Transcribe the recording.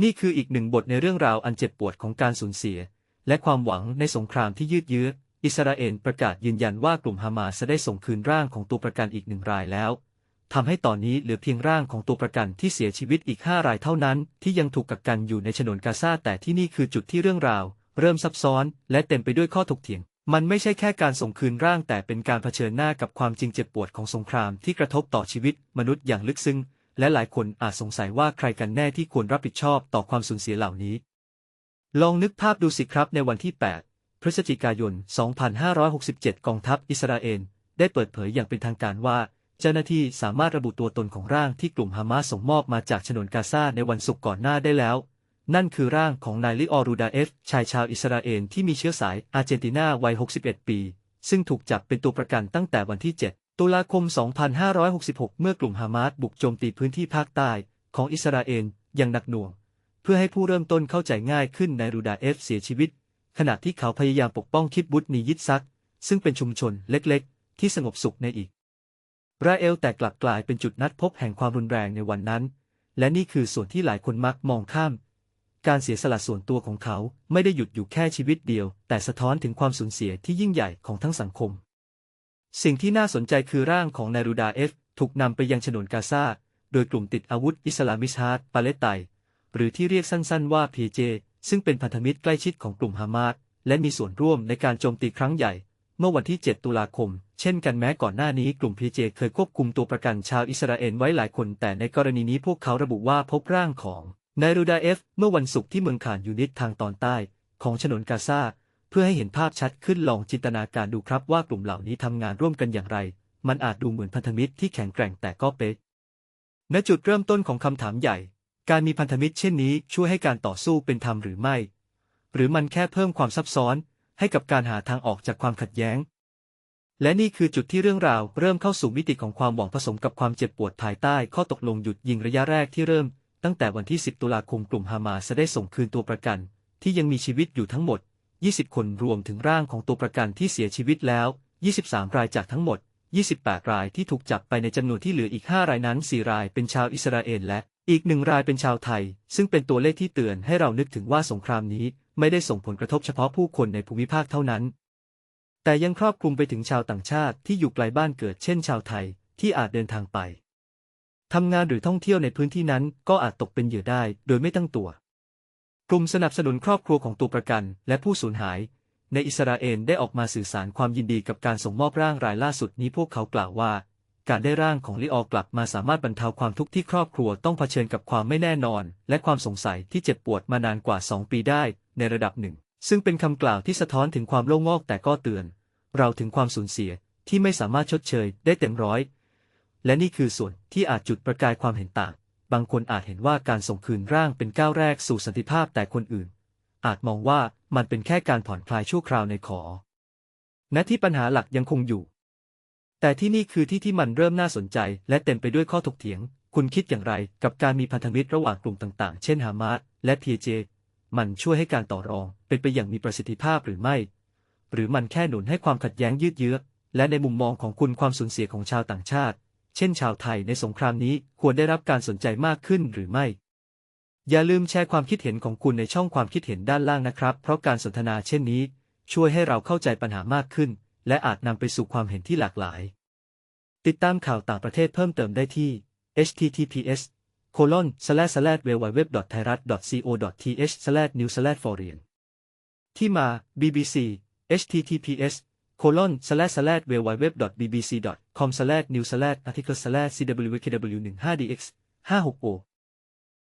นี่คืออีกหนึ่งบทในเรื่องราวอันเจ็บปวดของการสูญเสีย และความหวังในสงครามที่ยืดเยื้อ อิสราเอลประกาศยืนยันว่ากลุ่มฮามาสได้ส่งคืนร่างของตัวประกันอีกหนึ่งรายแล้วทำให้ตอนนี้เหลือเพียงร่างของตัวประกันที่เสียชีวิตอีก5รายเท่านั้น ที่ยังถูกกักกันอยู่ในฉนวนกาซาแต่ที่นี่คือจุดที่เรื่องราว เริ่มซับซ้อน และเต็มไปด้วยข้อถกเถียง มันไม่ใช่แค่การส่งคืนร่างแต่เป็นการเผชิญหน้ากับความจริงเจ็บปวดของสงครามที่กระทบต่อชีวิตมนุษย์อย่างลึกซึ้ง และหลายคนอาจสงสัยว่าใครกันแน่ที่ควรรับผิดชอบต่อความสูญเสียเหล่านี้ ลองนึกภาพดูสิครับในวันที่ 8 พฤศจิกายน 2567 กองทัพอิสราเอลได้เปิดเผยอย่างเป็นทางการว่า เจ้าหน้าที่สามารถระบุตัวตนของร่างที่กลุ่มฮามาสส่งมอบมาจากฉนวนกาซาในวันศุกร์ก่อนหน้าได้แล้ว นั่นคือร่างของนายลิออรูดาเอฟชายชาวอิสราเอลที่มีเชื้อสายอาร์เจนตินาวัย 61 ปี ซึ่งถูกจับเป็นตัวประกันตั้งแต่วันที่ 7 ตุลาคม 2566 เมื่อกลุ่มฮามาสบุกโจมตีพื้นที่ภาคใต้ของอิสราเอลอย่างหนักหน่วง เพื่อให้ผู้เริ่มต้นเข้าใจง่ายขึ้นในรูดาเอฟเสียชีวิต ขณะที่เขาพยายามปกป้องคิบบุตนียิดซัก ซึ่งเป็นชุมชนเล็กๆ ที่สงบสุขในอีกราเอลแต่กลับกลายเป็นจุดนัดพบแห่งความรุนแรงในวันนั้น และนี่คือส่วนที่หลายคนมักมองข้าม การเสียสละส่วนตัวของเขาไม่ได้หยุดอยู่แค่ชีวิตเดียว แต่สะท้อนถึงความสูญเสียที่ยิ่งใหญ่ของทั้งสังคม สิ่งที่น่าสนใจคือร่างของนายรูดาเอฟถูกนำไปยังฉนวนกาซาโดยกลุ่มติดอาวุธอิสลามิสฮาร์ดปาเลสไตน์หรือที่เรียกสั้นๆว่า PJ ซึ่งเป็นพันธมิตรใกล้ชิดของกลุ่มฮามาสและมีส่วนร่วมในการโจมตีครั้งใหญ่ เมื่อวันที่ 7 ตุลาคม เช่นกันแม้ก่อนหน้านี้กลุ่ม PJ เคยควบคุมตัวประกันชาวอิสราเอลไว้หลายคน แต่ในกรณีนี้พวกเขาระบุว่าพบร่างของนายรูดาเอฟเมื่อวันศุกร์ที่เมืองขานยูนิตทางตอนใต้ ของฉนวนกาซา เพื่อให้เห็นภาพชัดขึ้นลองจินตนาการดูครับว่ากลุ่มเหล่านี้ทำงานร่วมกันอย่างไร มันอาจดูเหมือนพันธมิตรที่แข็งแกร่งแต่ก็เป๊ะณจุดเริ่มต้นของคำถามใหญ่ การมีพันธมิตรเช่นนี้ช่วยให้การต่อสู้เป็นธรรมหรือไม่ หรือมันแค่เพิ่มความซับซ้อน ให้กับการหาทางออกจากความขัดแย้ง และนี่คือจุดที่เรื่องราวเริ่มเข้าสู่มิติของความหวังผสมกับความเจ็บปวดภายใต้ข้อตกลงหยุดยิงระยะแรกที่เริ่ม ตั้งแต่วันที่ 10 ตุลาคมกลุ่มฮามาสได้ส่งคืนตัวประกัน ที่ยังมีชีวิตอยู่ทั้งหมด 20 คนรวมถึงร่างของตัวประกันที่เสียชีวิตแล้ว 23 รายจากทั้งหมด 28 รายที่ถูกจับไปในจำนวนที่เหลืออีก 5 รายนั้น 4 รายเป็นชาวอิสราเอลและอีกหนึ่งรายเป็นชาวไทย ซึ่งเป็นตัวเลขที่เตือนให้เรานึกถึงว่าสงครามนี้ ไม่ได้ส่งผลกระทบเฉพาะผู้คนในภูมิภาคเท่านั้น แต่ยังครอบคลุมไปถึงชาวต่างชาติที่อยู่ไกลบ้านเกิดเช่นชาวไทยที่อาจเดินทางไปทำงานหรือท่องเที่ยวในพื้นที่นั้นก็อาจตกเป็นเหยื่อได้โดยไม่ตั้งตัว กลุ่มสนับสนุนครอบครัวของตัวประกัน และผู้สูญหาย ในอิสราเอลได้ออกมาสื่อสารความยินดีกับการส่งมอบร่างรายล่าสุดนี้พวกเขากล่าวว่า การได้ร่างของลิออกลับมาสามารถบรรเทาความทุกข์ที่ครอบครัวต้องเผชิญกับความไม่แน่นอน และความสงสัยที่เจ็บปวดมานานกว่า 2 ปีได้ ในระดับหนึ่ง ซึ่งเป็นคำกล่าวที่สะท้อนถึงความโล่งอกแต่ก็เตือน เราถึงความสูญเสียที่ไม่สามารถชดเชยได้เต็มร้อย และนี่คือส่วนที่อาจจุดประกายความเห็นต่าง บางคนอาจเห็นว่าการส่งคืนร่างเป็นก้าวแรกสู่สันติภาพแต่คนอื่น อาจมองว่ามันเป็นแค่การผ่อนคลายชั่วคราวในขอณที่ปัญหาหลักยังคงอยู่ แต่ที่นี่คือที่ที่มันเริ่มน่าสนใจ และเต็มไปด้วยข้อถกเถียง คุณคิดอย่างไรกับการมีพันธมิตรระหว่างกลุ่มต่างๆ เช่นฮามาสและพีเจ มันช่วยให้การต่อรอง เป็นไปอย่างมีประสิทธิภาพหรือไม่ หรือมันแค่หนุนให้ความขัดแย้งยืดเยื้อ และในมุมมองของคุณความสูญเสียของชาวต่างชาติ เช่นชาวไทยในสงครามนี้ควรได้รับการสนใจมากขึ้นหรือไม่ อย่าลืมแชร์ความคิดเห็นของคุณในช่องความคิดเห็นด้านล่างนะครับ เพราะการสนทนาเช่นนี้ ช่วยให้เราเข้าใจปัญหามากขึ้น และอาจนำไปสู่ความเห็นที่หลากหลาย ติดตามข่าวต่างประเทศเพิ่มเติมได้ที่ https colon slash slash www thai rat co th slash new slash foreign ที่มา BBC https colon slash slash www bbc com slash news slash article slash cwkw 15 dx 56 o